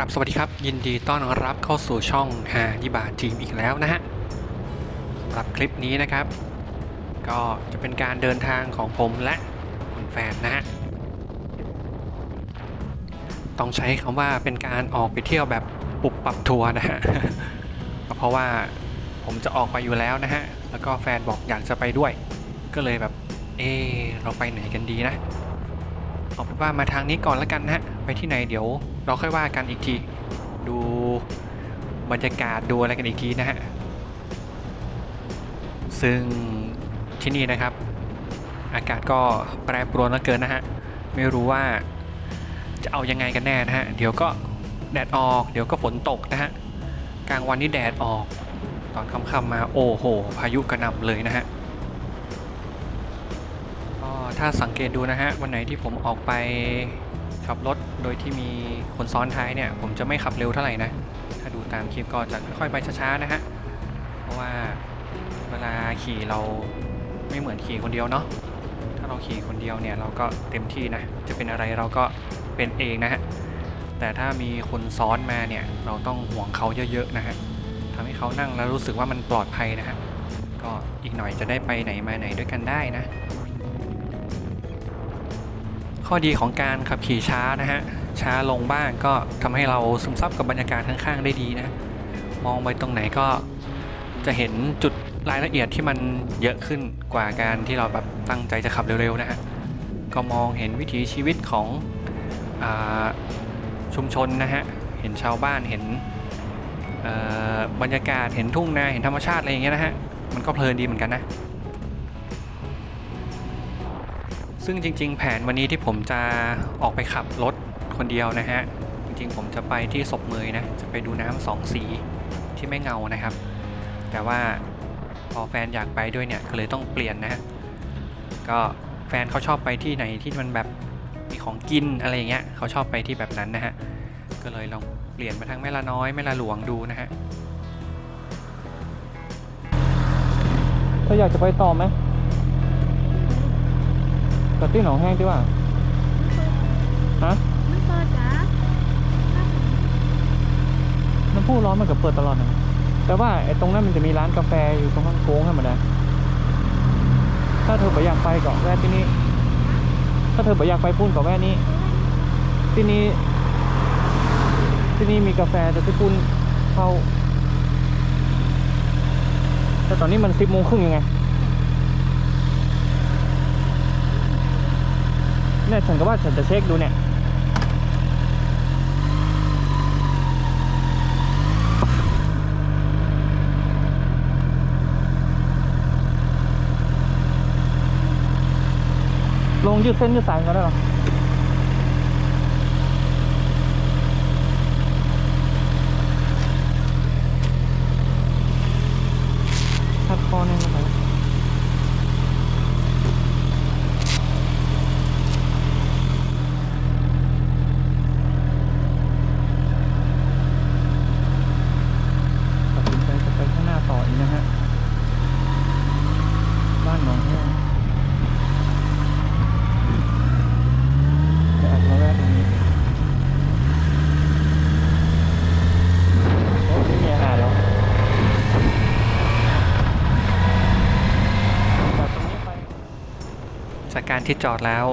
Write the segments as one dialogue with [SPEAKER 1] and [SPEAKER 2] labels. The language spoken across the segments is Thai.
[SPEAKER 1] รับสวัสดีครับ ยินดีต้อนรับเข้าสู่ช่องฮายิบาทีมอีกแล้วนะฮะสำหรับคลิปนี้นะครับ ก็จะเป็นการเดินทางของผมและคุณแฟนนะฮะต้องใช้คำว่าเป็นการออกไปเที่ยวแบบปุบปรับทัวร์นะฮะก็เพราะว่าผมจะออกไปอยู่แล้วนะฮะแล้วก็แฟนบอกอยากจะไปด้วย ก็เลยแบบเออเราไปไหนกันดีนะเอาเป็นว่ามาทางนี้ก่อนแล้วกันนะฮะไปที่ไหนเดี๋ยว เราค่อยว่ากันอีกที ดูบรรยากาศดูอะไรกันอีกทีนะฮะ ซึ่งที่นี่นะครับ อากาศก็แปรปรวนเหลือเกินนะฮะ ไม่รู้ว่าจะเอายังไงกันแน่นะฮะ เดี๋ยวก็แดดออก เดี๋ยวก็ฝนตกนะฮะ กลางวันนี่แดดออก ตอนค่ำๆมาโอ้โห พายุกระหน่ำเลยนะฮะก็ถ้าสังเกตดูนะฮะ วันไหนที่ผมออกไป ขับรถโดยที่มีคนซ้อนท้ายเนี่ยผมจะไม่ขับเร็วเท่าไหร่นะ ถ้าดูตามคลิปก็จะค่อยๆไปช้าๆนะฮะ เพราะว่าเวลาขี่เราไม่เหมือนขี่คนเดียวเนาะ ถ้าเราขี่คนเดียวเนี่ยเราก็เต็มที่นะ จะเป็นอะไรเราก็เป็นเองนะฮะ แต่ถ้ามีคนซ้อนมาเนี่ยเราต้องห่วงเขาเยอะๆนะฮะทำให้เขานั่งแล้วรู้สึกว่ามันปลอดภัยนะฮะ ก็อีกหน่อยจะได้ไปไหนมาไหนด้วยกันได้นะ ข้อดีของการขับขี่ช้านะฮะ ช้าลงบ้างก็ทำให้เราซึมซับกับบรรยากาศข้างๆได้ดีนะ มองไปตรงไหนก็จะเห็นจุดรายละเอียดที่มันเยอะขึ้นกว่าการที่เราแบบตั้งใจจะขับเร็วๆนะฮะ ก็มองเห็นวิถีชีวิตของอชุมชนนะฮะ เห็นชาวบ้านเห็นบรรยากาศเห็นทุ่งนาเห็นธรรมชาติอะไรอย่างเงี้ยนะฮะ มันก็เพลินดีเหมือนกันนะ ซึ่งจริง ๆ แผนวันนี้ที่ผมจะออกไปขับรถคนเดียวนะฮะ จริงๆ ผมจะไปที่ศพเมยนะ จะไปดูน้ำสองสีที่ไม่เงานะครับ แต่ว่าพอแฟนอยากไปด้วยเนี่ยก็เลยต้องเปลี่ยนนะฮะ ก็แฟนเขาชอบไปที่ไหนที่มันแบบมีของกินอะไรอย่างเงี้ยเขาชอบไปที่แบบนั้นนะฮะ ก็เลยลองเปลี่ยนมาทางแม่ละน้อยแม่ละหลวงดูนะฮะ
[SPEAKER 2] ถ้าอยากจะไปต่อไหม กระตี้หนองแห้งดีกว่าฮะ
[SPEAKER 3] ไม่เปิดจ้ะ
[SPEAKER 2] น้ำพุร้อนมันก็เปิดตลอดนะแต่ว่าไอ้ตรงนั้นมันจะมีร้านกาแฟอยู่ตรงข้างโค้งธรรมดาถ้าเธอไม่อยากไปก็แวะที่นี่ ถ้าเธอไม่อยากไปปุ้นก็แวะนี้ ที่นี่ ที่นี่มีกาแฟแต่ที่ปุ้นเข้า แต่ตอนนี้มันสิบโมงครึ่งยังไง เนี่ยฉันก็ว่าฉันจะเช็คดูเนี่ยลงยืดเส้นยืดสายก็ได้หรอ ทัดคอเนี่ยนะครับตัดสินใจจะไปข้างหน้าต่ออีกนะฮะ บ้านหนองแห้ง จะแอบมาแวะตรงนี้โอ้ไม่มีอาหารแล้วจากตรงนี้ไป
[SPEAKER 1] จากการที่จอดแล้ว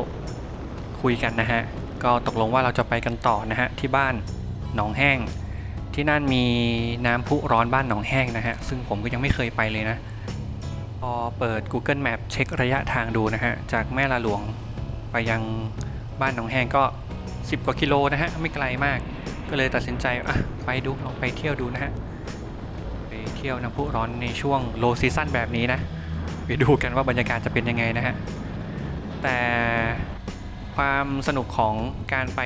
[SPEAKER 1] คุยกันนะฮะ ก็ตกลงว่าเราจะไปกันต่อนะฮะ ที่บ้านหนองแห้ง ที่นั่นมีน้ำพุร้อนบ้านหนองแห้งนะฮะ ซึ่งผมก็ยังไม่เคยไปเลยนะ พอเปิด Google Map เช็คระยะทางดูนะฮะ จากแม่ลาหลวงไปยังบ้านหนองแห้งก็ 10 กว่ากิโลนะฮะ ไม่ไกลมาก ก็เลยตัดสินใจอะไปดูลองไปเที่ยวดูนะฮะ ไปเที่ยวน้ำพุร้อนในช่วงโลซีซั่นแบบนี้นะ ไปดูกันว่าบรรยากาศจะเป็นยังไงนะฮะ แต่ความสนุกของการไป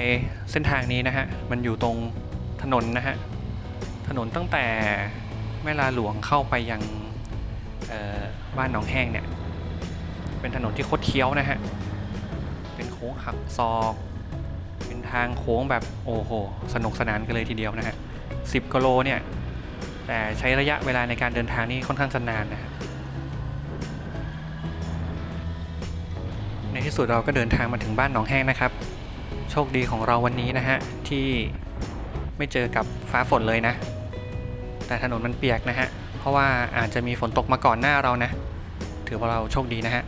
[SPEAKER 1] เส้นทางนี้นะฮะ มันอยู่ตรงถนนนะฮะ ถนนตั้งแต่แม่ลาหลวงเข้าไปยังบ้านหนองแห้งเนี่ย เป็นถนนที่คดเคี้ยวนะฮะ เป็นโค้งหักศอก เป็นทางโค้งแบบโอ้โห สนุกสนานกันเลยทีเดียวนะฮะสิบกิโลเนี่ย แต่ใช้ระยะเวลาในการเดินทางนี่ค่อนข้างจะนานนะ ที่สุดเราก็เดินทางมาถึงบ้านหนองแห้งนะครับ โชคดีของเราวันนี้นะฮะ ที่ไม่เจอกับฟ้าฝนเลยนะ แต่ถนนมันเปียกนะฮะ เพราะว่าอาจจะมีฝนตกมาก่อนหน้าเรานะ ถือว่าเราโชคดีนะฮะ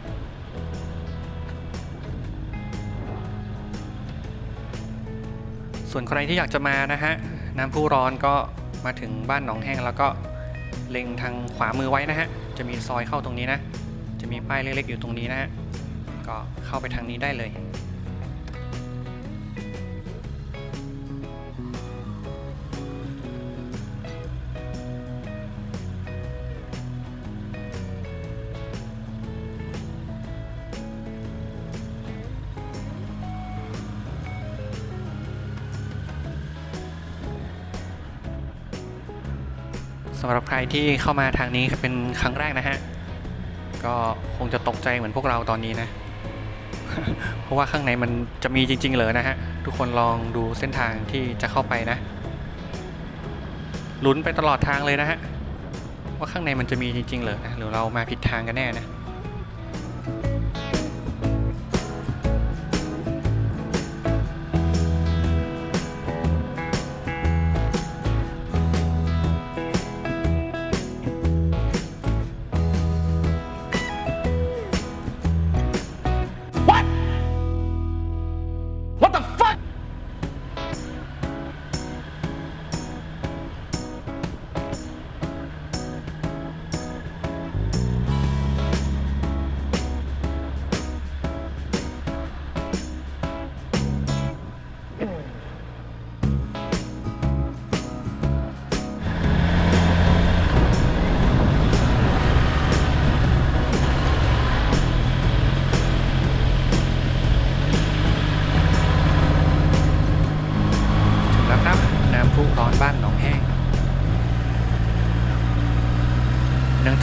[SPEAKER 1] ส่วนใครที่อยากจะมานะฮะน้ำพุร้อนก็มาถึงบ้านหนองแห้งแล้วก็เล็งทางขวามือไว้นะฮะ จะมีซอยเข้าตรงนี้นะ จะมีป้ายเล็กๆอยู่ตรงนี้นะฮะ ก็ เข้าไปทางนี้ได้เลย สำหรับใครที่เข้ามาทางนี้เป็นครั้งแรกนะฮะ ก็คงจะตกใจเหมือนพวกเราตอนนี้นะ ราะว่าข้างในมันจะมีจริง ๆ เลยนะฮะ ทุกคนลองดูเส้นทางที่จะเข้าไปนะลุ้นไปตลอดทางเลยนะฮะ ว่าข้างในมันจะมีจริง ๆเหรอนะหรือเรามาผิดทางกันแน่นะ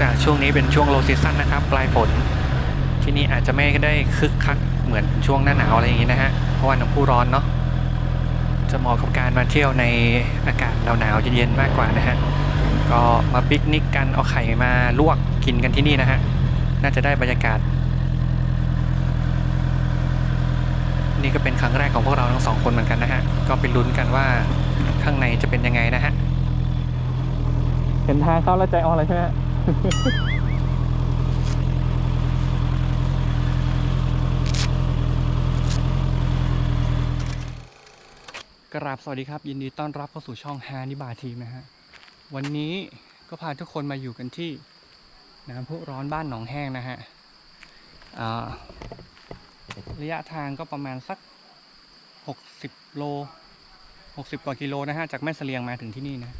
[SPEAKER 1] จากช่วงนี้เป็นช่วงโลซีซั่นนะครับปลายฝน ที่นี่อาจจะไม่ได้คึกคักเหมือนช่วงหน้าหนาวอะไรอย่างนี้นะฮะเพราะว่าน้ำพุร้อนเนาะจะเหมาะกับการมาเที่ยวในอากาศหนาวๆเย็นๆมากกว่านะฮะก็มาปิกนิกกันเอาไข่มาลวกกินกันที่นี่นะฮะน่าจะได้บรรยากาศ นี่ก็เป็นครั้งแรกของพวกเราทั้งสองคนเหมือนกันนะฮะก็ไปลุ้นกันว่าข้างในจะเป็นยังไงนะฮะ
[SPEAKER 2] เห็นทางเข้าแล้วใจอ่อนเลยใช่ไหม
[SPEAKER 1] กราบสวัสดีครับ ยินดีต้อนรับเข้าสู่ช่องฮานิบาทีนะฮะ วันนี้ก็พาทุกคนมาอยู่กันที่น้ำพุร้อนบ้านหนองแห้งนะฮะระยะทางก็ประมาณสัก 60 โล 60 กว่ากิโลนะฮะ จากแม่เสลียงมาถึงที่นี่นะ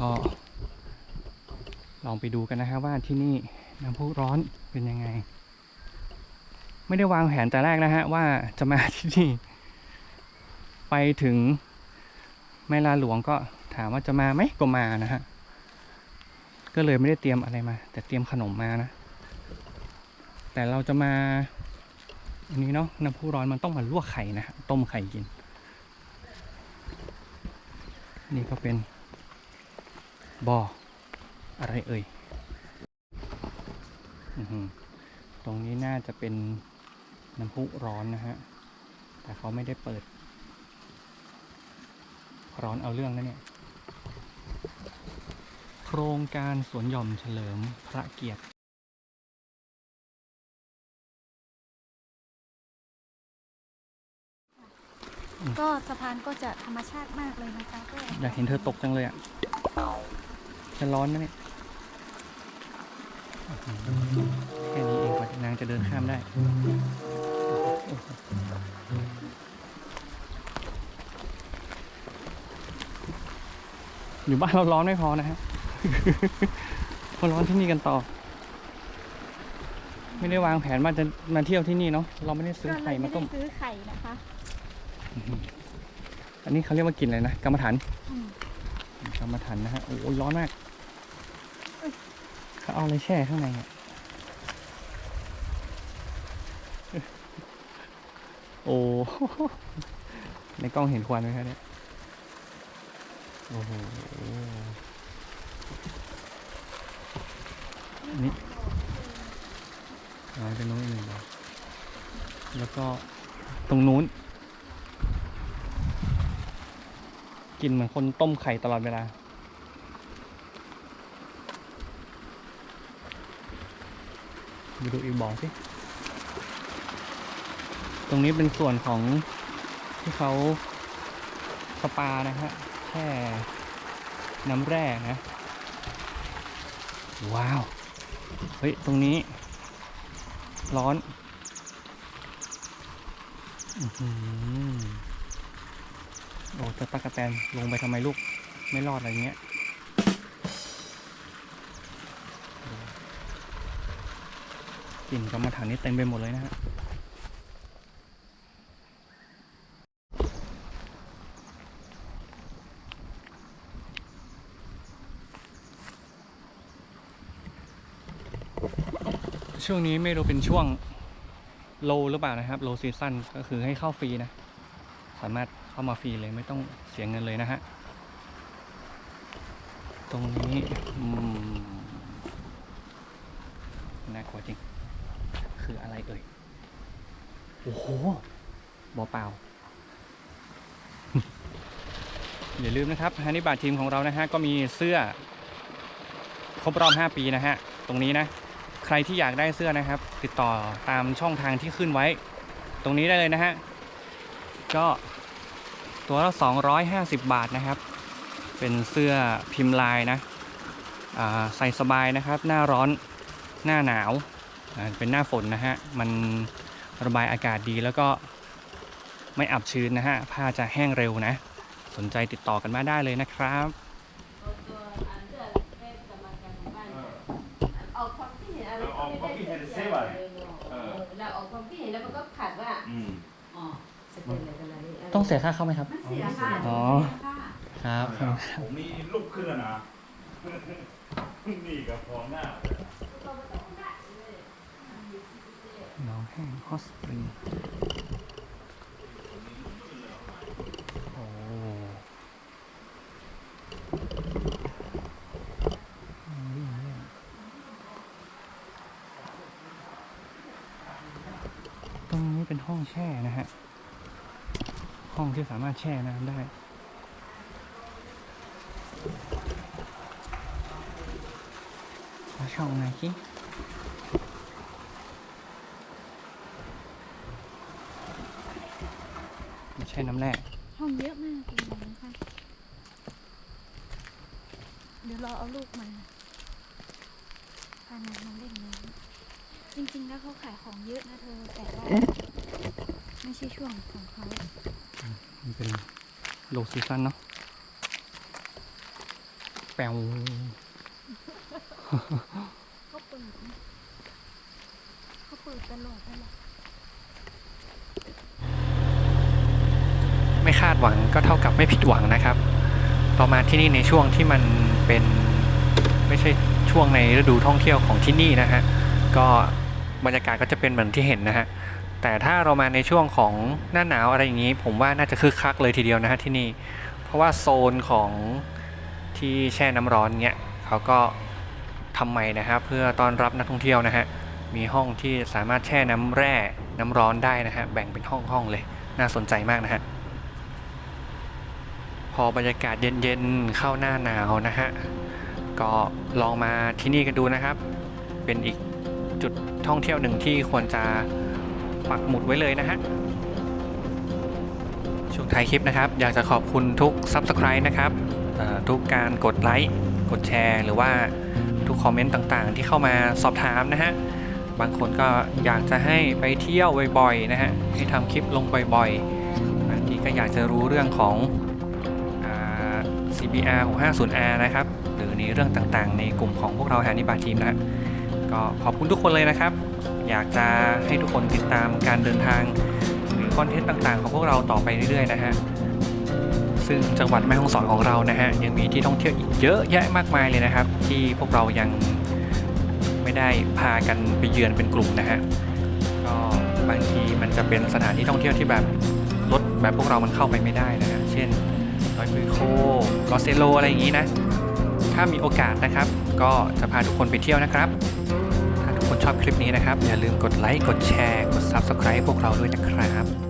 [SPEAKER 1] ก็ ลองไปดูกันนะฮะว่าที่นี่น้ำพุร้อนเป็นยังไง ไม่ได้วางแผนแต่แรกนะฮะว่าจะมาที่นี่ ไปถึงแม่ลาหลวงก็ถามว่าจะมาไหมก็มานะฮะ ก็เลยไม่ได้เตรียมอะไรมา แต่เตรียมขนมมานะ แต่เราจะมาอันนี้เนาะน้ำพุร้อนมันต้องมาลวกไข่นะฮะต้มไข่กิน นี่ก็เป็นบ่อ อะไรเอ่ยอื้อหือตรงนี้น่าจะเป็นน้ำพุร้อนนะฮะ แต่เขาไม่ได้เปิด ร้อนเอาเรื่องนะเนี่ย โครงการสวนหย่อมเฉลิมพระเกียรติ
[SPEAKER 3] ก็สะพานก็จะธรรมชาติมากเลยนะคะก็
[SPEAKER 1] อยากเห็นเธอตกจังเลยอะ จะร้อนนะเนี่ยแค่นี้เองกว่านางจะเดินข้ามได้อยู่บ้านเราร้อนไม่พอนะฮะมาร้อนที่นี่กันต่อ ไม่ได้วางแผนว่าจะมาเที่ยวที่นี่เนาะเราไม่ได้ซื้อ
[SPEAKER 3] ก็เล
[SPEAKER 1] ไข่
[SPEAKER 3] ย
[SPEAKER 1] มา
[SPEAKER 3] ไม่
[SPEAKER 1] ต้
[SPEAKER 3] ได้
[SPEAKER 1] ม
[SPEAKER 3] ซื้อไข่นะคะ
[SPEAKER 1] อันนี้เขาเรียกว่ากินอะไรนะกรรมฐาน
[SPEAKER 3] อืม
[SPEAKER 1] กรรมฐานนะฮะโอ้โหร้อนมาก เขาเอาอะไรแช่ข้างในอะโอ้ ในกล้องเห็นควันไหมครับเนี่ย โอ้โห นี่อ๋อเป็นนู้นอีกหนึ่งดอกแล้วก็ตรงนู้น
[SPEAKER 2] กลินเหมือนคนต้มไข่ตลอดเวลา มาดูอีกบ่อสิ ตรงนี้เป็นส่วนของที่เขาสปานะฮะแช่น้ำแร่นะ ว้าว เฮ้ย ตรงนี้ ร้อนอื้อหือโอ้เจะตะกะแตนลงไปทำไมลูก ไม่รอดอะไรเงี้ย กลิ่นกรรมฐานนี่เต็มไปหมดเลยนะฮะช่วงนี้ไม่รู้เป็นช่วงโลหรือเปล่านะครับ โลซีซั่นก็คือให้เข้าฟรีนะ สามารถเข้ามาฟรีเลยไม่ต้องเสียเงินเลยนะฮะ ตรงนี้อืมากลัวจริง คืออะไรเอ่ย โอ้โหบอเปล่า อย่าลืมนะครับฮันนี่บาททีมของเรานะฮะก็มีเสื้อ ครบรอบ 5 ปีนะฮะ ตรงนี้นะ ใครที่อยากได้เสื้อนะครับ ติดต่อตามช่องทางที่ขึ้นไว้ ตรงนี้ได้เลยนะฮะ ก็ตัวละ 250 บาทนะครับ เป็นเสื้อพิมพ์ลายนะใส่สบายนะครับ หน้าร้อนหน้าหนาวเป็นหน้าฝนนะฮะ มัน ระบายอากาศดีแล้วก็ไม่อับชื้นนะฮะ ผ้าจะแห้งเร็วนะ สนใจติดต่อกันมาได้เลยนะครับ
[SPEAKER 4] ออกความคิดเห็นอะไร
[SPEAKER 5] ออกความคิดเห็นเสียว่ะเออ
[SPEAKER 4] เราออกความคิดเห็นแล้วมันก็ขัดว่า
[SPEAKER 5] อืม
[SPEAKER 4] อ๋อจะเป็นอะไรกันอะไร
[SPEAKER 2] ต้องเสียค่าเข้าไหมครับ
[SPEAKER 4] มันเสียค่า
[SPEAKER 2] อ๋อครับ
[SPEAKER 5] ผมนี่ลุกขึ้นแล้วนะนี่กับพร้อมหน้า
[SPEAKER 2] น้องแห้งฮอสปริงโอ้ตรงนี้เป็นห้องแช่นะฮะ ห้องที่สามารถแช่น้ำได้มาช่องไหนคิ ไม่ใช่น้ำแร่
[SPEAKER 3] ห้องเยอะมากเลยนะคะเดี๋ยวรอเอาลูกมาพาน้องมาเล่นน้ำจริงๆแล้วเขาขายของเยอะนะเธอ แต่ว่าไม่ใช่ช่วงของเขา
[SPEAKER 2] มันเป็นโลซีซันเนาะแปว
[SPEAKER 3] เขาเปิดนะเขาเปิดตลอดนั่นแหละ
[SPEAKER 1] ไม่คาดหวังก็เท่ากับไม่ผิดหวังนะครับเรามาที่นี่ในช่วงที่มันเป็นไม่ใช่ช่วงในฤดูท่องเที่ยวของที่นี่นะฮะ ก็บรรยากาศก็จะเป็นเหมือนที่เห็นนะฮะ แต่ถ้าเรามาในช่วงของหน้าหนาวอะไรอย่างนี้ ผมว่าน่าจะคึกคักเลยทีเดียวนะฮะที่นี่ เพราะว่าโซนของที่แช่น้ำร้อนเนี้ยเขาก็ทำใหม่นะครับเพื่อต้อนรับนักท่องเที่ยวนะฮะ มีห้องที่สามารถแช่น้ำแร่น้ำร้อนได้นะฮะ แบ่งเป็นห้องห้องๆเลย น่าสนใจมากนะฮะ พอบรรยากาศเย็นๆเข้าหน้าหนาวนะฮะ ก็ลองมาที่นี่กันดูนะครับ เป็นอีกจุดท่องเที่ยวหนึ่งที่ควรจะปักหมุดไว้เลยนะฮะช่วงท้ายคลิปนะครับ อยากจะขอบคุณทุก Subscribe นะครับทุกการกดไลค์กดแชร์ หรือว่าทุกคอมเมนต์ต่างๆ ที่เข้ามาสอบถามนะฮะบางคนก็อยากจะให้ไปเที่ยวบ่อยๆนะฮะให้ทำคลิปลงบ่อยๆบางทีก็อยากจะรู้เรื่องของ CBR 650R นะครับ หรือในเรื่องต่างๆ ในกลุ่มของพวกเราแฮนนี่บาทีมนะก็ขอบคุณทุกคนเลยนะครับ อยากจะให้ทุกคนติดตามการเดินทาง หรือคอนเทนต์ต่างๆ ของพวกเราต่อไปเรื่อยๆนะฮะซึ่งจังหวัดแม่ฮ่องสอนของเรานะฮะยังมีที่ท่องเที่ยวอีกเยอะแยะมากมายเลยนะครับ ที่พวกเรายังไม่ได้พากันไปเยือนเป็นกลุ่มนะฮะก็บางทีมันจะเป็นสถานที่ท่องเที่ยวที่แบบรถแบบพวกเรามันเข้าไปไม่ได้นะฮะเช่น อยมือโคกอเซโลอะไรอย่างนี้นะ ถ้ามีโอกาสนะครับ ก็จะพาทุกคนไปเที่ยวนะครับ ถ้าทุกคนชอบคลิปนี้นะครับ อย่าลืมกดไลค์ กดแชร์ กด Subscribe พวกเราด้วยนะครับ